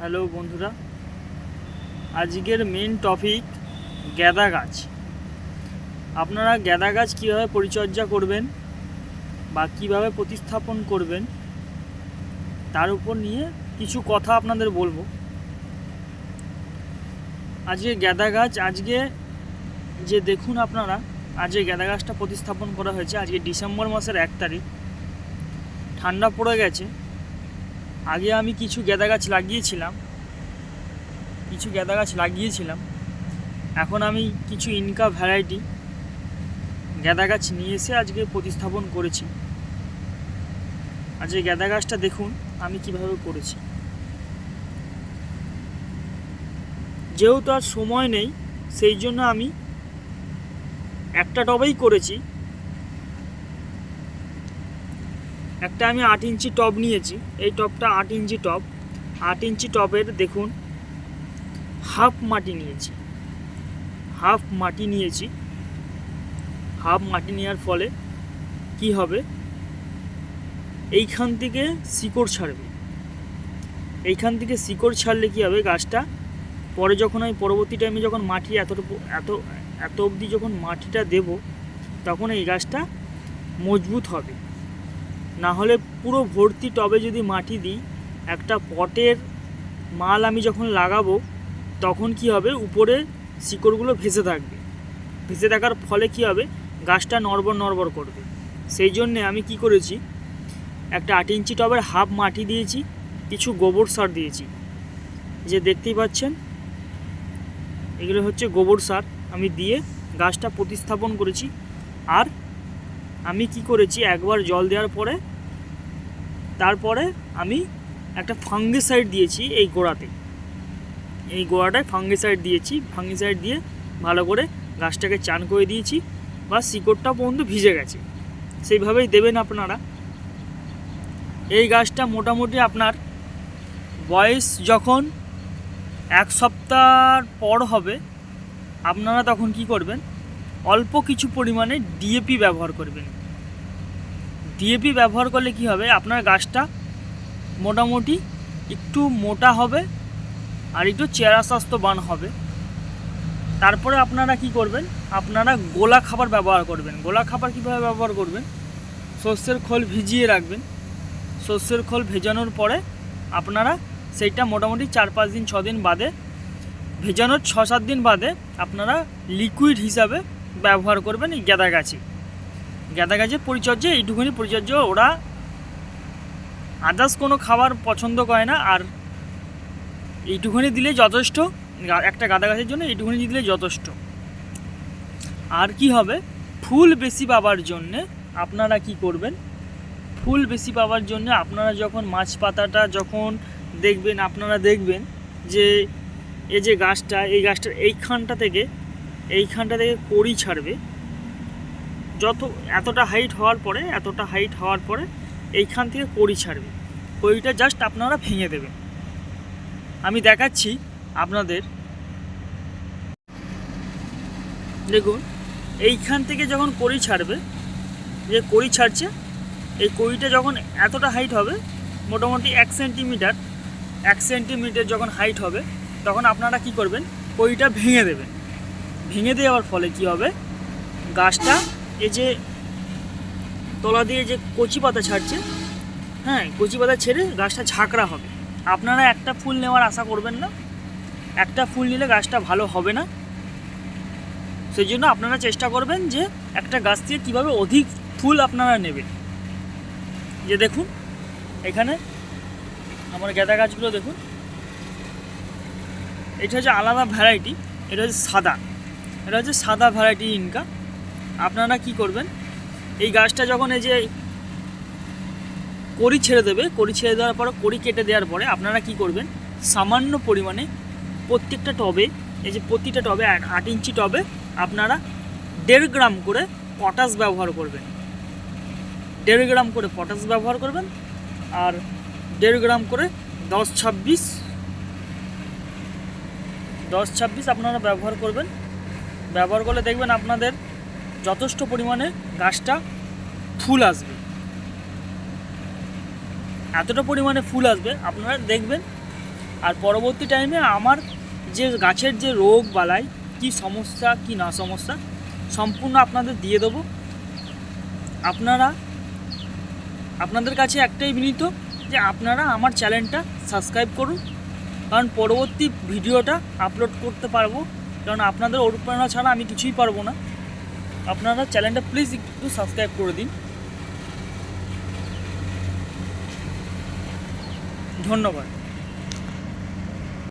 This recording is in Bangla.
হ্যালো বন্ধুরা, আজকের মেন টপিক গ্যাদা গাছ। আপনারা গ্যাদা গাছ কীভাবে পরিচর্যা করবেন বা কীভাবে প্রতিস্থাপন করবেন, তার উপর নিয়ে কিছু কথা আপনাদের বলব। আজকে গ্যাদা গাছ, আজকে যে দেখুন আপনারা, আজকে গ্যাদা গাছটা প্রতিস্থাপন করা হয়েছে, আজকে ডিসেম্বর মাসের এক তারিখ। ঠান্ডা পড়ে গেছে আগে আমি কিছু গেঁদা গাছ লাগিয়েছিলাম। কিছু গেঁদা গাছ লাগিয়েছিলাম। এখন আমি কিছু ইনকা ভ্যারাইটি গেঁদা গাছ নিয়ে এসে আজকে প্রতিস্থাপন করেছি। আজকে গেঁদা গাছটা দেখুন, আমি কীভাবে করেছি। যেহেতু আর সময় নেই, সেই জন্য আমি একটা টবেই করেছি। একটা আমি আট ইঞ্চি টব নিয়েছি, এই টবটা আট ইঞ্চি টব আট ইঞ্চি টবের দেখুন, হাফ মাটি নিয়েছি, হাফ মাটি নিয়েছি। হাফ মাটি নেওয়ার ফলে কি হবে? এইখান থেকে শিকড় ছাড়বে। এইখান থেকে শিকড় ছাড়লে কি হবে গাছটা? পরে যখন আমি পরবর্তী টাইমে যখন মাটি এতটুকু, এত এত অবধি যখন মাটিটা দেব, তখন এই গাছটা মজবুত হবে। না হলে পুরো ভর্তি টবে যদি মাটি দিই, একটা পটের মাল আমি যখন লাগাবো, তখন কি হবে? উপরে শিকড়গুলো ভেসে থাকবে। ভেসে থাকার ফলে কি হবে? গাছটা নড়বড় নড়বড় করবে। সেই জন্যে আমি কি করেছি? একটা আট ইঞ্চি টবের হাফ মাটি দিয়েছি, কিছু গোবর সার দিয়েছি। যে দেখতেই পাচ্ছেন, এগুলো হচ্ছে গোবর সার। আমি দিয়ে গাছটা প্রতিস্থাপন করেছি। আর আমি কি করেছি? একবার জল দেওয়ার পরে, তারপরে আমি একটা ফাঙ্গিসাইড দিয়েছি এই গোড়াতে। এই গোড়াটায় ফাঙ্গিসাইড দিয়েছি। ফাঙ্গিসাইড দিয়ে ভালো করে গাছটাকে চান করে দিয়েছি বা শিকড়টা পর্যন্ত ভিজে গেছে। সেইভাবেই দেবেন আপনারা। এই গাছটা মোটামুটি আপনার বয়স যখন এক সপ্তাহ পর হবে, আপনারা তখন কি করবেন? অল্প কিছু পরিমাণে ডিএপি ব্যবহার করবেন। ডিএপি ব্যবহার করলে কি হবে? আপনার গাছটা মোটামুটি একটু মোটা হবে আর একটু চেরা স্বাস্থ্যবান হবে। তারপরে আপনারা কি করবেন? আপনারা গোলা খাবার ব্যবহার করবেন। গোলা খাবার কীভাবে ব্যবহার করবেন? শস্যের খোল ভিজিয়ে রাখবেন। শস্যের খোল ভেজানোর পরে আপনারা সেইটা মোটামুটি চার পাঁচ দিন, ছ দিন বাদে, ভেজানোর ছ সাত দিন বাদে আপনারা লিকুইড হিসাবে ব্যবহার করবেন এই গ্যাদা গাছে। গ্যাদা গাছের পরিচর্যা, এইটুকুনি পরিচর্যা ওরা আদার্স কোনো খাবার পছন্দ করে না আর এইটুকুনি দিলে যথেষ্ট একটা গাঁদা গাছের জন্য এইটুকুনি দিলে যথেষ্ট। আর কি হবে? ফুল বেশি পাবার জন্যে আপনারা কি করবেন? ফুল বেশি পাওয়ার জন্য আপনারা যখন মাছ পাতাটা যখন দেখবেন, আপনারা দেখবেন যে এই যে গাছটা, এই গাছটার এইখানটা থেকে এইখানটা থেকে কড়ি ছাড়বে। যত, এতটা হাইট হওয়ার পরে, এতটা হাইট হওয়ার পরে এইখান থেকে কড়ি ছাড়বে। কড়িটা জাস্ট আপনারা ভেঙে দেবেন। আমি দেখাচ্ছি আপনাদের। দেখুন, এইখান থেকে যখন কড়ি ছাড়বে, যে কড়ি ছাড়ছে, এই কড়িটা যখন এতটা হাইট হবে, মোটামুটি এক সেন্টিমিটার এক সেন্টিমিটার যখন হাইট হবে, তখন আপনারা কি করবেন? কড়িটা ভেঙে দেবেন। ভেঙে দেওয়ার ফলে কি হবে? গাছটা এই যে তলা দিয়ে যে কচি পাতা ছাড়ছে হ্যাঁ কচি পাতা ছেড়ে গাছটা ঝাঁকড়া হবে। আপনারা একটা ফুল নেওয়ার আশা করবেন না। একটা ফুল নিলে গাছটা ভালো হবে না। সেই জন্য আপনারা চেষ্টা করবেন যে একটা গাছ থেকে কীভাবে অধিক ফুল আপনারা নেবেন। যে দেখুন, এখানে আমার গেঁদা গাছগুলো দেখুন। এটা হচ্ছে আলাদা ভ্যারাইটি, এটা হচ্ছে সাদা। এটা হচ্ছে সাদা ভ্যারাইটি ইনকা। আপনারা কি করবেন? এই গাছটা যখন এই যে কড়ি ছেড়ে দেবে, কড়ি ছেড়ে দেওয়ার পরে, কড়ি কেটে দেওয়ার পরে আপনারা কি করবেন? সামান্য পরিমাণে প্রত্যেকটা টবে, এই যে প্রতিটা টবে আট ইঞ্চি টবে আপনারা দেড় গ্রাম করে পটাশ ব্যবহার করবেন। দেড় গ্রাম করে পটাশ ব্যবহার করবেন আর দেড় গ্রাম করে দশ ছাব্বিশ দশ ছাব্বিশ আপনারা ব্যবহার করবেন। ব্যবহার করলে দেখবেন আপনাদের যথেষ্ট পরিমাণে গাছটা ফুল আসবে। এতটা পরিমাণে ফুল আসবে, আপনারা দেখবেন। আর পরবর্তী টাইমে আমার যে গাছের যে রোগ বালাই, কি সমস্যা, কি না সমস্যা, সম্পূর্ণ আপনাদের দিয়ে দেবো। আপনারা, আপনাদের কাছে একটাই বিনীত যে আপনারা আমার চ্যানেলটা সাবস্ক্রাইব করুন। কারণ পরবর্তী ভিডিওটা আপলোড করতে পারব। কারণ আপনাদের অনুপ্রেরণা ছাড়া আমি কিছুই পারব না। আপনারা চ্যানেলটা প্লিজ একটু সাবস্ক্রাইব করে দিন। ধন্যবাদ।